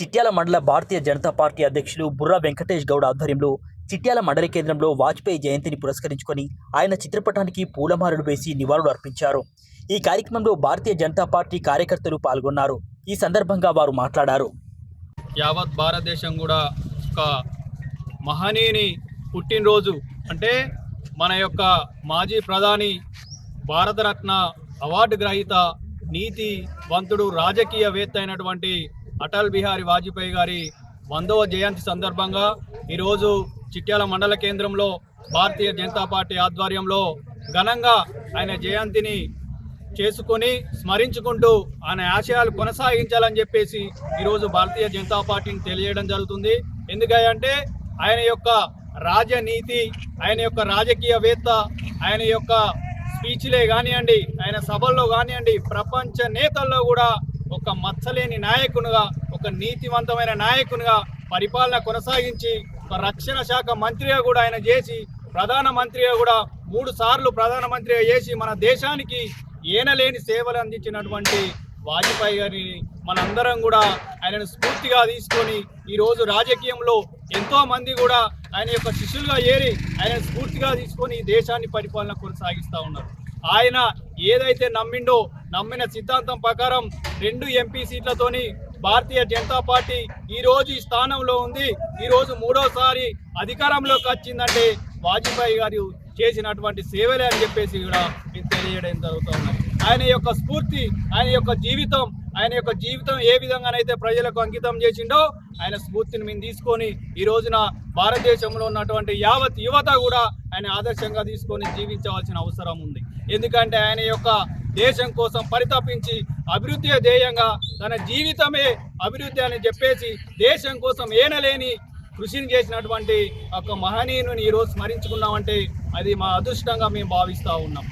చిట్యాల మండల భారతీయ జనతా పార్టీ అధ్యక్షులు బుర్రా వెంకటేష్ గౌడ్ ఆధ్వర్యంలో చిట్యాల మండలి కేంద్రంలో వాజ్పేయి జయంతిని పురస్కరించుకొని ఆయన చిత్రపటానికి పూలమాలలు వేసి నివాళులు అర్పించారు. ఈ కార్యక్రమంలో భారతీయ జనతా పార్టీ కార్యకర్తలు పాల్గొన్నారు. ఈ సందర్భంగా వారు మాట్లాడారు. యావత్ భారతదేశం కూడా ఒక మహనీయుని పుట్టినరోజు అంటే మన యొక్క మాజీ ప్రధాని భారతరత్న అవార్డు గ్రహీత నీతివంతుడు రాజకీయవేత్త అయినటువంటి అటల్ బిహారీ వాజ్పేయి గారి వందవ జయంతి సందర్భంగా ఈరోజు చిట్యాల మండల కేంద్రంలో భారతీయ జనతా పార్టీ ఆధ్వర్యంలో ఘనంగా ఆయన జయంతిని చేసుకొని స్మరించుకుంటూ ఆయన ఆశయాలు కొనసాగించాలని చెప్పేసి ఈరోజు భారతీయ జనతా పార్టీని తెలియజేయడం జరుగుతుంది. ఎందుకంటే ఆయన యొక్క రాజనీతి ఆయన యొక్క రాజకీయవేత్త ఆయన యొక్క స్పీచ్లే కానివ్వండి ఆయన సభల్లో కానివ్వండి ప్రపంచ నేతల్లో కూడా ఒక మచ్చలేని నాయకునిగా ఒక నీతివంతమైన నాయకునిగా పరిపాలన కొనసాగించి ఒక రక్షణ శాఖ మంత్రిగా కూడా ఆయన చేసి ప్రధానమంత్రిగా కూడా మూడు సార్లు ప్రధానమంత్రిగా చేసి మన దేశానికి ఏనలేని సేవలు అందించినటువంటి వాజ్పేయి గారిని మనందరం కూడా ఆయనను స్ఫూర్తిగా తీసుకొని ఈరోజు రాజకీయంలో ఎంతో మంది కూడా ఆయన యొక్క శిష్యులుగా ఏరి ఆయన స్ఫూర్తిగా తీసుకొని ఈ దేశాన్ని పరిపాలన కొనసాగిస్తూ ఉన్నారు. ఆయన ఏదైతే నమ్మిండో నమ్మిన సిద్ధాంతం ప్రకారం రెండు ఎంపీ సీట్లతోని భారతీయ జనతా పార్టీ ఈరోజు ఈ స్థానంలో ఉంది. ఈరోజు మూడోసారి అధికారంలోకి వచ్చిందంటే వాజ్పేయి గారు చేసినటువంటి సేవలే అని చెప్పేసి కూడా మీకు తెలియడం జరుగుతూ ఆయన యొక్క స్ఫూర్తి ఆయన యొక్క జీవితం ఆయన యొక్క జీవితం ఏ విధంగానైతే ప్రజలకు అంకితం చేసిండో ఆయన స్ఫూర్తిని మేము తీసుకొని ఈ రోజున భారతదేశంలో ఉన్నటువంటి యావత్ యువత కూడా ఆయన ఆదర్శంగా తీసుకొని జీవించవలసిన అవసరం ఉంది. ఎందుకంటే ఆయన యొక్క దేశం కోసం పరితపించి అభివృద్ధి ధ్యేయంగా తన జీవితమే అభివృద్ధి అని చెప్పేసి దేశం కోసం ఏనలేని కృషిని చేసినటువంటి ఒక మహనీయుని ఈరోజు స్మరించుకున్నామంటే అది మా అదృష్టంగా మేము భావిస్తూ ఉన్నాం.